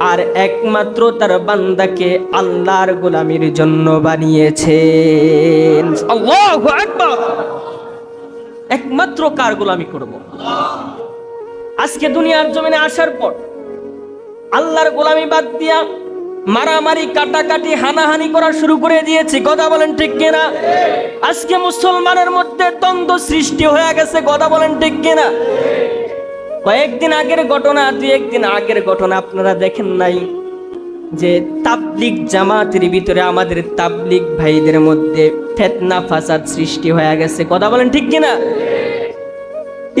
আর একমাত্র তার বান্দাকে আল্লাহর গোলামির জন্য বানিয়েছেন। একমাত্র কার গোলামি করব? আজকে দুনিয়ার জমিনে আসার পর আল্লাহর গোলামি বাদ দিয়া মারামারি কাটাকাটি হানাহানি করা শুরু করে দিয়েছি। কথা বলেন ঠিক কিনা? আজকে মুসলমানের মধ্যে দ্বন্দ্ব সৃষ্টি হয়ে গেছে। কথা বলেন ঠিক কিনা? কয়েকদিন আগের ঘটনা দুই একদিন আগের ঘটনা আপনারা দেখেন নাই যে তাবলিক জামাতের ভিতরে আমাদের তাবলিক ভাইদের মধ্যে ফেতনা ফাসাদ সৃষ্টি হয়ে গেছে। কথা বলেন ঠিক কিনা?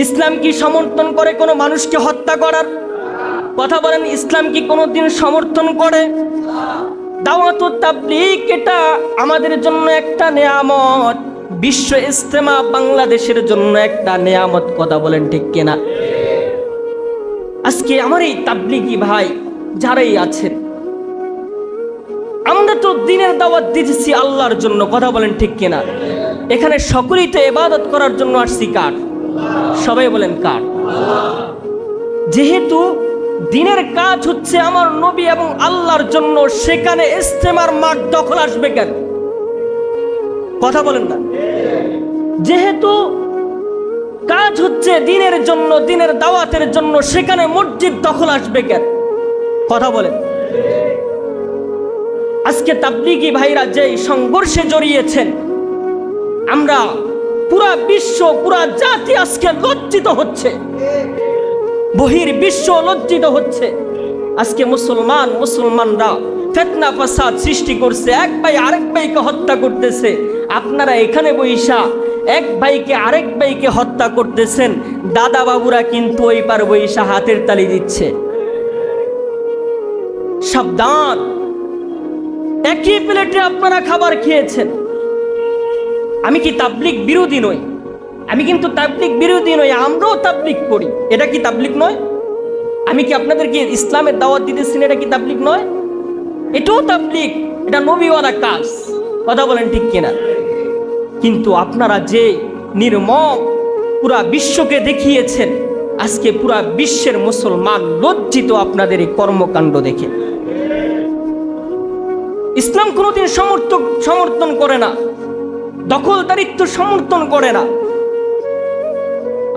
ইসলাম কি সমর্থন করে কোনো মানুষকে হত্যা করার? কথা বলেন, ইসলাম কি কোনোদিন সমর্থন করে? দাওয়াত তাবলিক এটা আমাদের জন্য একটা নেয়ামত, বিশ্ব ইস্তেমা বাংলাদেশের জন্য একটা নেয়ামত। কথা বলেন ঠিক কিনা? আজকে আমার এই তাবলিগি ভাই যারাই আছেন, আমরা তো দিনের দাওয়াত দিতেছি আল্লাহর জন্য, কথা বলেন ঠিক কিনা? এখানে সকলেই তো এবাদত করার জন্য আসছি কার? সবাই বলেন কার? যেহেতু দিনের কাজ হচ্ছে আমার নবী এবং আল্লাহর জন্য, সেখানে ইস্তেমার মাঠ দখল আসবে কেন? কথা বলেন না। যেহেতু কাজ হচ্ছে দিনের জন্য, দিনের দাওয়াতের জন্য, সেখানে মসজিদ দখল আসবে কেন? কথা বলেন। আজকে তাবলিগি ভাইরা যে সংঘর্ষে জড়িয়েছেন, আমরা পুরা বিশ্ব, পুরা জাতি আজকে লজ্জিত হচ্ছে। বহির বিশ্ব লজ্জিত হচ্ছে। আজকে মুসলমান, মুসলমানরা ফেতনা, ফাসাদ সৃষ্টি করছে। এক ভাই আরেক ভাইকে হত্যা করতেছে। আপনারা এখানে বৈশা এক ভাইকে আরেক ভাইকে হত্যা করতেছেন। দাদা বাবুরা কিন্তু ওই পার বৈশা হাতের তালি দিচ্ছে। সাবধান। একই প্লেটে আপনারা খাবার খেয়েছেন। আমি কি তাবলিক বিরোধী নই? আমি কিন্তু তাবলিক বিরোধী নই, আমরাও তাবলিক করি। এটা কি তাবলিক নয়? আমি কি আপনাদেরকে ইসলামের দাওয়াত দিতেছি এটা কি তাবলিক নয়? এটাও তাবলিক এটা নবীওয়ালা কাজ। কথা বলেন ঠিক কিনা? কিন্তু আপনারা যে নির্মম পুরা বিশ্বকে দেখিয়েছেন, আজকে পুরা বিশ্বের মুসলমান লজ্জিত আপনাদের এই কর্মকাণ্ড দেখে। ইসলাম কোনোদিন সমর্থক সমর্থন করে না, দখলদারিত্ব সমর্থন করে না।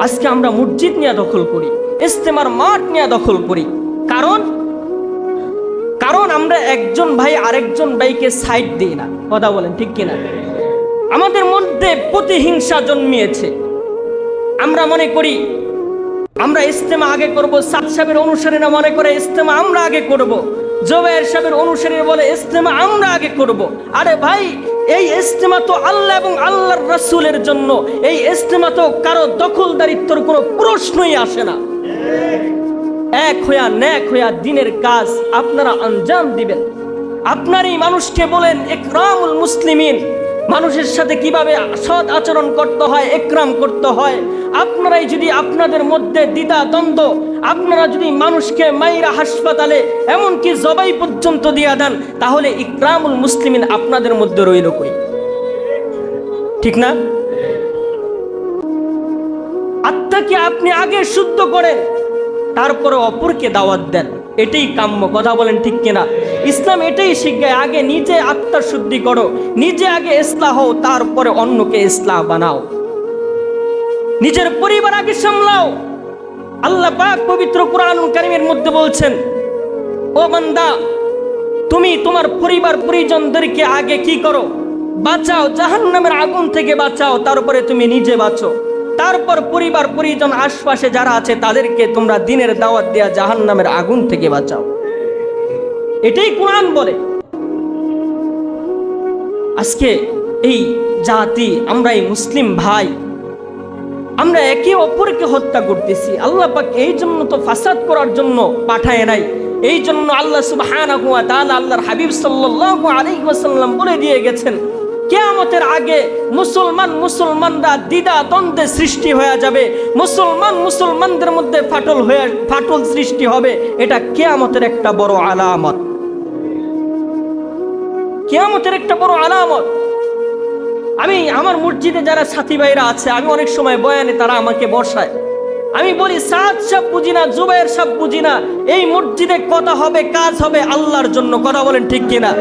আজকে আমরা মসজিদ নিয়ে দখল করি ইস্তেমার মাঠ নিয়ে দখল করি। কারণ? কারণ আমরা একজন ভাই আরেকজন ভাইকে সাইড দিই না। কথা বলেন ঠিক কিনা? আমাদের মধ্যে প্রতিহিংসা জন্মিয়েছে। আমরা মনে করি, আমরা ইস্তেমা আগে করব সাত সাহেবের অনুসারীরা মনে করে ইস্তেমা আমরা আগে করব। জোবাইর সাহেবের অনুসারী বলে ইস্তেমা আমরা আগে করব। আরে ভাই, এই ইস্তেমা তো আল্লাহ এবং আল্লাহর রাসূলের জন্য। এই ইস্তেমা তো কারও দখলদারিত্বর কোনো প্রশ্নই আসে না। এক হইয়া ন্যাক হইয়া দিনের কাজ আপনারা আঞ্জাম দিবেন। আপনার এই মানুষকে বলেন একরামুল মুসলিমিন। মানুষের সাথে কীভাবে সৎ আচরণ করতে হয়, একরাম করতে হয়, আপনারাই যদি আপনাদের মধ্যে দ্বিধা, দ্বন্দ্ব, আপনারা যদি মানুষকে মাইরা হাসপাতালে, এমনকি জবাই পর্যন্ত দিয়া দেন, তাহলে ইকরামুল মুসলিমিন আপনাদের মধ্যে রইল কই? ঠিক না? আত্মাকে আপনি আগে শুদ্ধ করেন, তারপরে অপরকে দাওয়াত দেন। এটাই কাম্য, কথা বলেন ঠিক কিনা। ইসলাম এটাই শিখায় আগে নিজে আত্মা শুদ্ধি করো, নিজে আগে ইসলাহ হও, তারপরে অন্যকে ইসলাহ বানাও। নিজের পরিবার আগে সামলাও। আল্লাহ পাক পবিত্র কোরআনুল কারিমের মধ্যে বলছেন, ও বান্দা, তুমি তোমার পরিবার পরিজনদেরকে আগে কি করো? বাঁচাও, জাহান্নামের আগুন থেকে বাঁচাও, তারপরে তুমি নিজে বাঁচো। তারপর পরিবার, পরিজন, আশপাশে যারা আছে, তাদেরকে তোমরা দিনের দাওয়াত দেয়া জাহান্নামের আগুন থেকে বাঁচাও। এটাই কোরআন বলে। আজকে এই জাতি আমরা এই মুসলিম ভাই, আমরা একে অপরকে হত্যা করতেছি। আল্লাহ পাক এই জন্য তো ফাসাদ করার জন্য পাঠায় নাই। এই জন্য আল্লাহ সুবহানাহু ওয়া তাআলা আল্লাহর হাবিব সাল্লাল্লাহু আলাইহি ওয়াসাল্লাম বলে দিয়ে গেছেন কেয়ামতের আগে মুসলমান মুসলমানরা দ্বিধা দ্বন্দ্বে সৃষ্টি হয়ে যাবে। মুসলমান মুসলমানদের মধ্যে ফাটল হয়ে, ফাটল সৃষ্টি হবে। এটা কেয়ামতের একটা বড় আলামত। কেয়ামতের একটা বড় আলামত। আমি, আমার মসজিদে যারা সাথী ভাইরা আছে, আমি অনেক সময় বয়ানে তারা আমাকে বসায় আমি বলি, সাদ সব বুঝি না, জুবাইর সব বুঝি না, এই মসজিদে কথা হবে, কাজ হবে আল্লাহর জন্য। কথা বলেন ঠিক কিনা?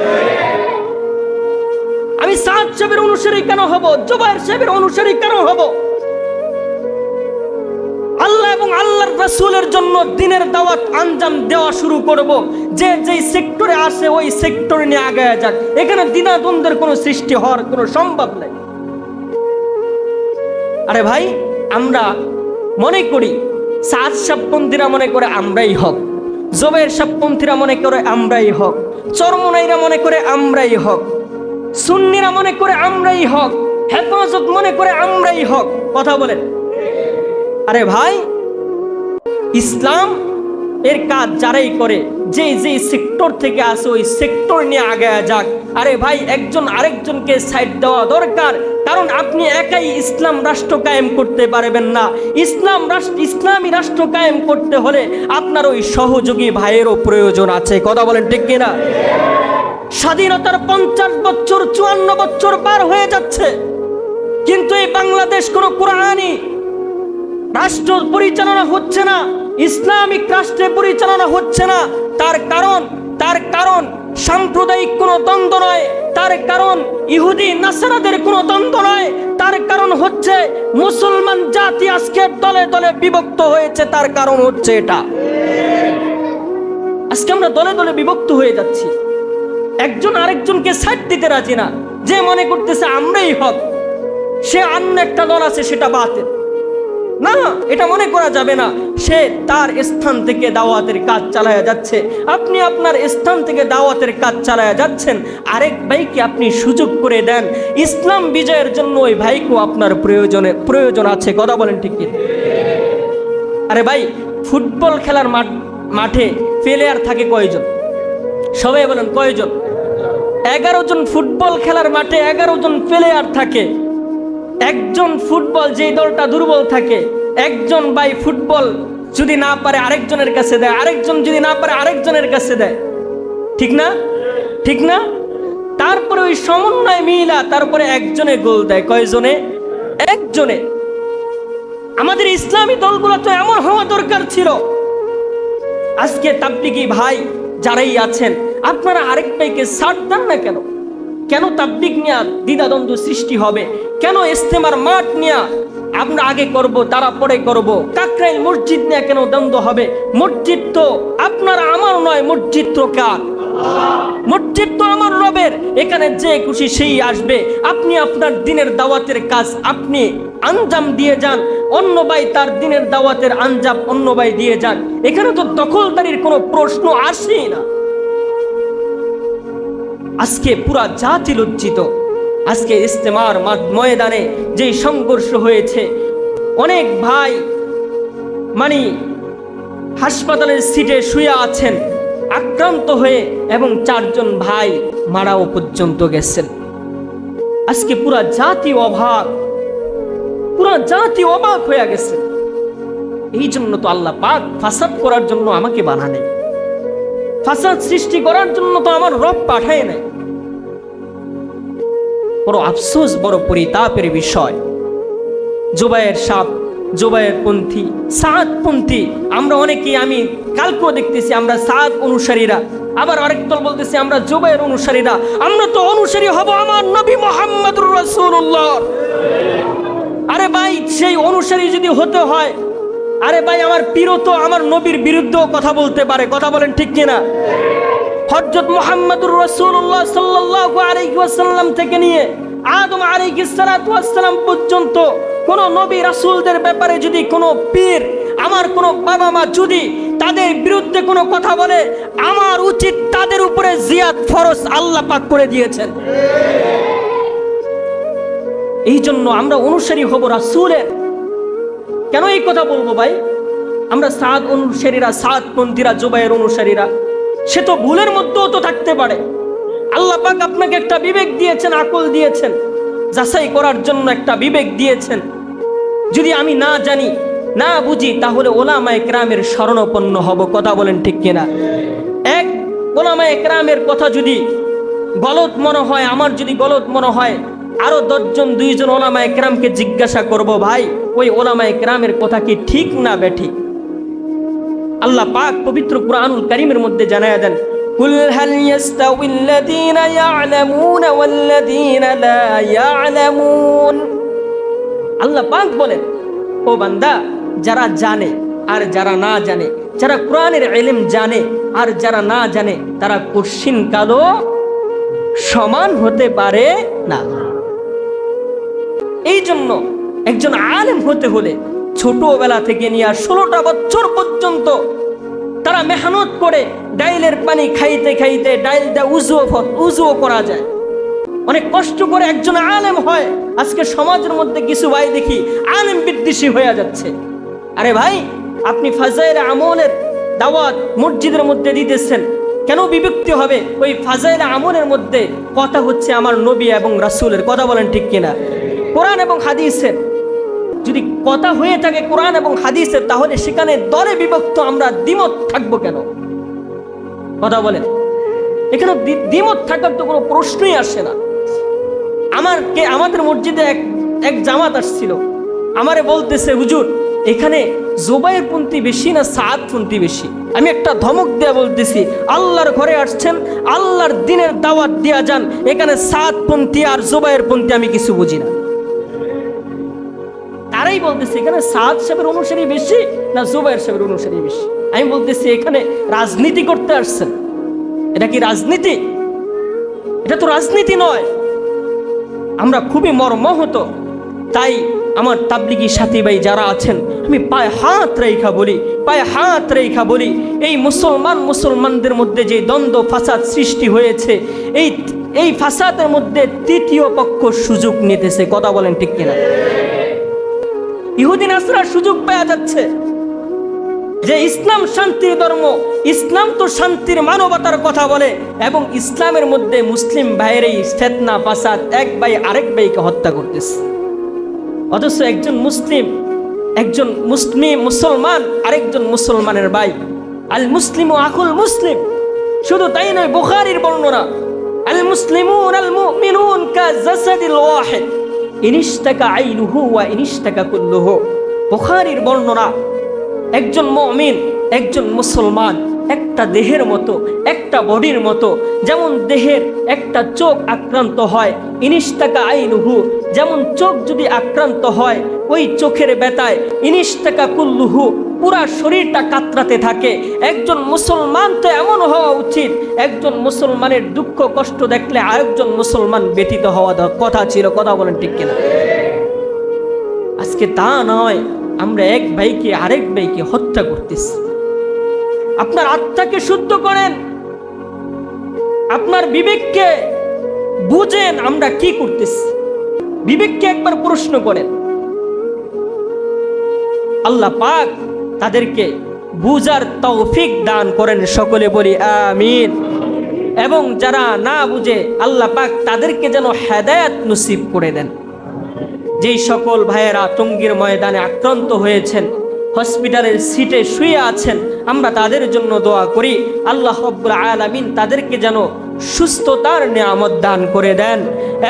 আমি সাদ সাহেবের অনুসারী কেন হব? জুবাইর সাহেবের অনুসারী কেন হব? আল্লাহ এবং আল্লাহর রাসূলের জন্য দিনের দাওয়াত আঞ্জাম দেওয়া শুরু করব। যে যেই সেক্টরে আসে, ওই সেক্টরে নিয়ে আগায় যাক। এখানে দ্বিধাদ্বন্দ্বের কোনো সৃষ্টি হওয়ার কোনো সম্ভব নেই। আরে ভাই, আমরা মনে করি সাত সাপপন্থীরা মনে করে আমরাই হক। জবের সাপপন্থীরা মনে করে আমরাই হক। চরমনাইরা মনে করে আমরাই হক। সুন্নিরা মনে করে আমরাই হক, হেফাজত মনে করে আমরাই হক, কথা বলেন। আরে ভাই, ইসলাম এর কাজ যারাই করে, যে যে সেক্টর থেকে আসে, ওই সেক্টর নিয়ে আগে যাক। আরে ভাই, একজন আরেকজনকে সাইড দেওয়া দরকার কারণ আপনি একাই ইসলাম রাষ্ট্র কায়েম করতে পারবেন না। ইসলাম রাষ্ট্র, ইসলামী রাষ্ট্র কায়েম করতে হলে আপনার ওই সহযোগী ভাইয়েরও প্রয়োজন আছে। কথা বলেন ঠিক কিনা? স্বাধীনতার পঞ্চাশ বছর, চুয়ান্ন বছর পার হয়ে যাচ্ছে। কিন্তু এই বাংলাদেশ কোনো কোরআনই রাষ্ট্র পরিচালনা হচ্ছে না, ইসলামিক রাষ্ট্রে পরিচালনা হচ্ছে না। তার কারণ তার কারণ সাম্প্রদায়িক কোনো দ্বন্দ্ব নয়। তার কারণ ইহুদি নাসারাদের কোনো দ্বন্দ্ব নয়। তার কারণ হচ্ছে মুসলমান জাতি আজকে দলে দলে বিভক্ত হয়েছে। তার কারণ হচ্ছে এটা। আজকে আমরা দলে দলে বিভক্ত হয়ে যাচ্ছি। একজন আরেকজনকে সাইড দিতে রাজি না। যে মনে করতেছে আমরাই হক। সে অন্য একটা দল আছে, সেটা বাতেল। না, এটা মনে করা যাবে না। সে তার স্থান থেকে দাওয়াতের কাজ চালায়া যাচ্ছে। আপনি আপনার স্থান থেকে দাওয়াতের কাজ চালায়া যাচ্ছেন। আরেক ভাইকে আপনি সুযোগ করে দেন। ইসলাম বিজয়ের জন্য ওই ভাইকেও আপনার প্রয়োজনে, প্রয়োজন আছে। কথা বলেন ঠিক কি আরে ভাই, ফুটবল খেলার মাঠ, মাঠে প্লেয়ার থাকে কয়জন? সবাই বলেন কয়জন? এগারো জন ফুটবল খেলার মাঠে এগারো জন প্লেয়ার থাকে। একজন ফুটবল যে দলটা দুর্বল থাকে, একজন বাই ফুটবল যদি না পারে আরেকজনের কাছে দেয়, আরেকজন যদি না পারে আরেকজনের কাছে দেয়। ঠিক না? ঠিক না? তারপরে ওই সমন্বয় মিলা তারপরে একজনে গোল দেয়। কয়জনে? একজনে। আমাদের ইসলামী দলগুলো তো এমন হওয়া দরকার ছিল। আজকে তাবলিগি ভাই যারাই আছেন, আপনারা আরেক ভাইকে ছাড় দেন না কেন? কেন তাবলিগ নিয়ে দ্বিধাদ্বন্দ্ব সৃষ্টি হবে? কেন ইস্তেমার মাঠ নিয়ে আমরা আগে করব, তারা পরে করব? কাকরাইল মসজিদ নিয়ে কেন দ্বন্দ্ব হবে? মসজিদ তো আপনার, আমার নয়, মসজিদ তো কার? মসজিদ তো আমার রবের, এখানে যে খুশি সেই আসবে। আপনি আপনার দিনের দাওয়াতের কাজ, আপনি আঞ্জাম দিয়ে যান, অন্য ভাই তার দিনের দাওয়াতের আঞ্জাম অন্য ভাই দিয়ে যান। এখানে তো দখলদারির কোনো প্রশ্ন আসেই না। আজকে পুরা জাতি লজ্জিত। আজকে ইস্তেমার ময়দানে যে সংঘর্ষ হয়েছে, অনেক ভাই মানে হাসপাতালের সিটে শুয়ে আছেন, আক্রান্ত হয়ে এবং চারজন ভাই মারাও পর্যন্ত গেছেন। আজকে পুরা জাতি অভাব পুরা জাতি অবাক হয়ে গেছে। এই জন্য তো আল্লাহ পাক ফাসাদ করার জন্য আমাকে বানানে ফাসাদ সৃষ্টি করার জন্য তো আমার রব পাঠায় নাই বড় আফসোস, বড় পরিতাপের বিষয়। জোবায়ের সাপ জোবায়ের পন্থী, সাদ পন্থী, আমরা অনেকেই আমি কালকেও দেখতেছি আমরা সাদ অনুসারীরা, আবার আরেক দল বলতেছি আমরা জোবায়ের অনুসারীরা, আমরা তো অনুসারী হব আমার নবী মোহাম্মদুর রাসূলুল্লাহ। আরে ভাই, সেই অনুসারী যদি হতে হয়, আরে ভাই, আমার পীরও তো আমার নবীর বিরুদ্ধেও কথা বলতে পারে, কথা বলেন ঠিক কিনা? হজরত মোহাম্মদুর রসুল্লাহ সাল্লাল্লাহু আলাইহি ওয়াসাল্লাম থেকে নিয়ে আদম ওয়াসসালাম পর্যন্ত কোন নবী রাসূলদের ব্যাপারে যদি কোনো পীর, আমার কোনো বাবা মা যদি তাদের বিরুদ্ধে কোনো কথা বলে, আমার উচিত তাদের উপরে জিয়াদ, ফরজ আল্লাহ পাক করে দিয়েছেন। এই জন্য আমরা অনুসারী হব রাসূলের। কেন এই কথা বলব ভাই? আমরা সাদ অনুসারীরা, সাদ পন্থীরা জোবাইয়ের অনুসারীরা সে তো ভুলের মধ্যেও তো থাকতে পারে। আল্লাহ পাক আপনাকে একটা বিবেক দিয়েছেন, আকল দিয়েছেন, যাচাই করার জন্য একটা বিবেক দিয়েছেন। যদি আমি না জানি, না বুঝি, তাহলে ওলামা একরামের শরণাপন্ন হব। কথা বলেন ঠিক কিনা? এক ওলামা একরামের কথা যদি গলত মনে হয়, আমার যদি গলত মনে হয়, আরও দশজন, দুইজন ওলামা একরামকে জিজ্ঞাসা করব, ভাই, ওই ওলামা একরামের কথা কি ঠিক না বেঠিক? আল্লাহ পাক পবিত্র কুরআনুল কারীমের মধ্যে জানায়া দেন, কুল হাল আল্লাযীনা ইয়া'লামুনা ওয়াল্লাযীনা লা ইয়া'লামুন? আল্লাহ পাক বলেন, ও বান্দা, যারা জানে আর যারা না জানে, যারা কোরআনের ইলম জানে আর যারা না জানে, তারা কুরসিন কালো সমান হতে পারে না। এই জন্য একজন আলেম হতে হলে ছোটবেলা থেকে নিয়ে ষোলোটা বছর পর্যন্ত তারা মেহনত করে ডাইলের পানি খাইতে খাইতে ডাইলটা উজুও উজুও করা যায়। অনেক কষ্ট করে একজন আলেম হয়। আজকে সমাজের মধ্যে কিছু ভাই দেখি আলেম বিদ্বেষী হয়ে যাচ্ছে। আরে ভাই, আপনি ফাজাইল আমলের দাওয়াত মসজিদের মধ্যে দিতেছেন। কেন বিভক্তি হবে? ওই ফাজাইল আমলের মধ্যে কথা হচ্ছে আমার নবী এবং রাসূলের। কথা বলেন ঠিক কিনা? কোরআন এবং হাদিসের। যদি কথা হয়ে থাকে কোরআন এবং হাদিসের, তাহলে সেখানে দলে বিভক্ত আমরা দ্বিমত থাকব কেন? কথা বলেন। এখানে দ্বি- দ্বিমত থাকার তো কোনো প্রশ্নই আসে না। আমার কে, আমাদের মসজিদে এক এক জামাত আসছিল। আমারে বলতেছে, হুজুর, এখানে জোবাইয়ের পন্থী বেশি না সাদ পন্থী বেশি? আমি একটা ধমক দেয়া বলতেছি, আল্লাহর ঘরে আসছেন, আল্লাহর দিনের দাওয়াত দেয়া যান। এখানে সাদ পন্থী আর জোবাইয়ের পন্থী আমি কিছু বুঝি না। তারাই বলতেছে, এখানে সাদ সাহেবের অনুসারী বেশি না জুবাইর সাহেবের অনুসারী বেশি? আমি বলতেছি, এখানে রাজনীতি করতে আসছেন। এটা কি রাজনীতি? এটা তো রাজনীতি নয়। আমরা খুবই মর্মাহত। তাই আমার তাবলিগি সাথী ভাই যারা আছেন, আমি পায়ে হাত রেখা বলি, পায়ে হাত রেখা বলি, এই মুসলমান মুসলমানদের মধ্যে যে দ্বন্দ্ব, ফাসাদ সৃষ্টি হয়েছে, এই এই ফাসাদের মধ্যে তৃতীয় পক্ষ সুযোগ নিতেছে। কথা বলেন ঠিক কিনা? ইহুদিন আসরার সুযোগ পাওয়া যাচ্ছে। যে ইসলাম শান্তির ধর্ম, ইসলাম তো শান্তির মানবতার কথা বলে এবং ইসলামের মধ্যে মুসলিম ভাইয়ের এই ফেতনা, ফাসাদ এক ভাই আরেক ভাইকে হত্যা করতেছে। অথচ একজন মুসলিম একজন মুসলিম মুসলমান, আরেকজন মুসলমানের ভাই। আল মুসলিম ও আকুল মুসলিম। শুধু তাই নয়, বুখারির বর্ণনা, আল মুসলিমুন আল মুমিনুন কা জাসাদিল ওয়াহিদ। ইনিশতাকা আইনুহু ওয়া ইনিস্তাকা কুল্লুহ। বুখারীর বর্ণনা, একজন মমিন, একজন মুসলমান, একটা দেহের মতো, একটা বডির মতো, যেমন দেহের একটা চোখ আক্রান্ত হয় ইনিস্তাকা আইনুহু, যেমন চোখ যদি আক্রান্ত হয়, ওই চোখের ব্যথায় ইনিশটাকা কুল্লুহু পুরা শরীরটা কাতরাতে থাকে। একজন মুসলমান তো এমন হওয়া উচিত, একজন মুসলমানের দুঃখ কষ্ট দেখলে আরেকজন মুসলমান ব্যতীত হওয়া কথা ছিল, কথা বলেন ঠিক কিনা? আজকে তা নয়, আমরা এক ভাইকে আরেক ভাইকে হত্যা করতেছি। আপনার আত্মাকে শুদ্ধ করেন, আপনার বিবেককে বুঝেন আমরা কি করতেছি। বিবেককে একবার প্রশ্ন করেন, আল্লাহ পাক তাদেরকে বুঝার তৌফিক দান করেন। সকলে বলি আমিন। এবং যারা না বুঝে, আল্লাহ পাক তাদেরকে যেন হেদায়াত নসিব করে দেন। যেই সকল ভাইয়েরা টঙ্গীর ময়দানে আক্রান্ত হয়েছেন, হসপিটালের সিটে শুয়ে আছেন, আমরা তাদের জন্য দোয়া করি, আল্লাহ রব্বুল আলামিন তাদেরকে যেন সুস্থতার নিয়ামত দান করে দেন।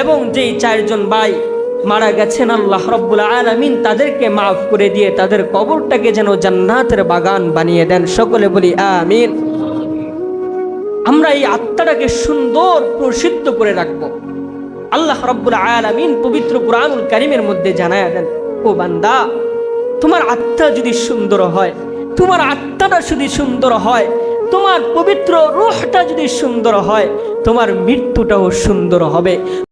এবং যেই চারজন ভাই মারা গেছেন আল্লাহ রব্বুল আলামিন, তাদেরকে মাফ করে দিয়ে তাদের কবরটাকে যেন জান্নাতের বাগান বানিয়ে দেন। সকলে বলি আমিন। আমরা এই আত্মাটাকে সুন্দর প্রসিদ্ধ করে রাখব। আল্লাহ রব্বুল আলামিন পবিত্র কুরআনুল কারীমের মধ্যে জানায়া দেন, ও বান্দা, তোমার আত্মা যদি সুন্দর হয়, তোমার আত্মাটা যদি সুন্দর হয়, তোমার পবিত্র রূহটা যদি সুন্দর হয়, তোমার মৃত্যুটাও সুন্দর হবে।